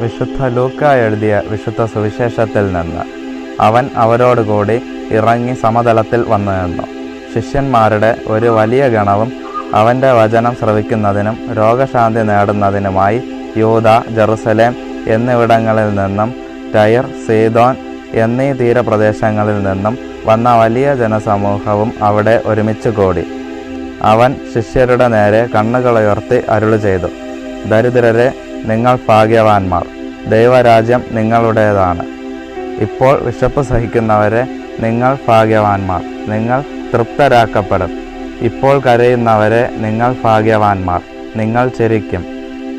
വിശുദ്ധ ലൂക്ക എഴുതിയ വിശുദ്ധ സുവിശേഷത്തിൽ നിന്ന് അവൻ അവരോടുകൂടി ഇറങ്ങി സമതലത്തിൽ വന്നു നിന്നു. ശിഷ്യന്മാരുടെ ഒരു വലിയ ഗണവും അവന്റെ വചനം ശ്രവിക്കുന്നതിനും രോഗശാന്തി നേടുന്നതിനുമായി യൂത ജെറുസലേം എന്നിവിടങ്ങളിൽ നിന്നും ടയർ സീതോൻ എന്നീ തീരപ്രദേശങ്ങളിൽ നിന്നും വന്ന വലിയ ജനസമൂഹവും അവിടെ ഒരുമിച്ച് കൂടി അവൻ ശിഷ്യരുടെ നേരെ കണ്ണുകളുയർത്തി അരുളി ചെയ്തു ദരിദ്രരെ നിങ്ങൾ ഭാഗ്യവാന്മാർ. ദൈവരാജ്യം നിങ്ങളുടേതാണ്. ഇപ്പോൾ വിശപ്പ് സഹിക്കുന്നവരെ നിങ്ങൾ ഭാഗ്യവാന്മാർ. നിങ്ങൾ തൃപ്തരാക്കപ്പെടും. ഇപ്പോൾ കരയുന്നവരെ നിങ്ങൾ ഭാഗ്യവാന്മാർ. നിങ്ങൾ ചിരിക്കും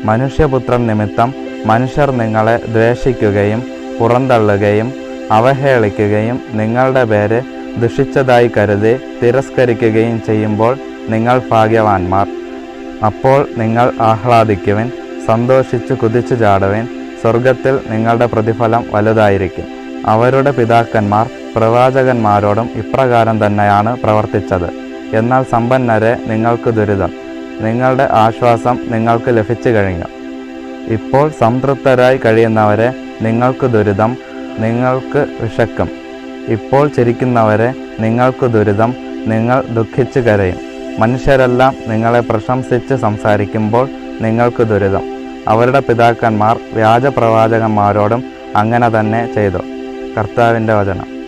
മനുഷ്യപുത്രൻ നിമിത്തം മനുഷ്യർ നിങ്ങളെ ദ്വേഷിക്കുകയും പുറന്തള്ളുകയും അവഹേളിക്കുകയും നിങ്ങളുടെ പേര് ദുഷിച്ചതായി കരുതി തിരസ്കരിക്കുകയും ചെയ്യുമ്പോൾ നിങ്ങൾ ഭാഗ്യവാന്മാർ. അപ്പോൾ നിങ്ങൾ ആഹ്ലാദിക്കുവിൻ. സന്തോഷിച്ചു കുതിച്ചു ചാടുവൻ. സ്വർഗത്തിൽ നിങ്ങളുടെ പ്രതിഫലം വലുതായിരിക്കും. അവരുടെ പിതാക്കന്മാർ പ്രവാചകന്മാരോടും ഇപ്രകാരം തന്നെയാണ് പ്രവർത്തിച്ചത്. എന്നാൽ സമ്പന്നരെ നിങ്ങൾക്ക് ദുരിതം. നിങ്ങളുടെ ആശ്വാസം നിങ്ങൾക്ക് ലഭിച്ചു കഴിഞ്ഞു. ഇപ്പോൾ സംതൃപ്തരായി കഴിയുന്നവരെ നിങ്ങൾക്ക് ദുരിതം നിങ്ങൾക്ക് വിശക്കും. ഇപ്പോൾ ചിരിക്കുന്നവരെ നിങ്ങൾക്ക് ദുരിതം നിങ്ങൾ ദുഃഖിച്ചു കരയും. മനുഷ്യരെല്ലാം നിങ്ങളെ പ്രശംസിച്ച് സംസാരിക്കുമ്പോൾ നിങ്ങൾക്ക് ദുരിതം. അവരുടെ പിതാക്കന്മാർ വ്യാജപ്രവാചകന്മാരോടും അങ്ങനെ തന്നെ ചെയ്തു. കർത്താവിന്റെ വചനം.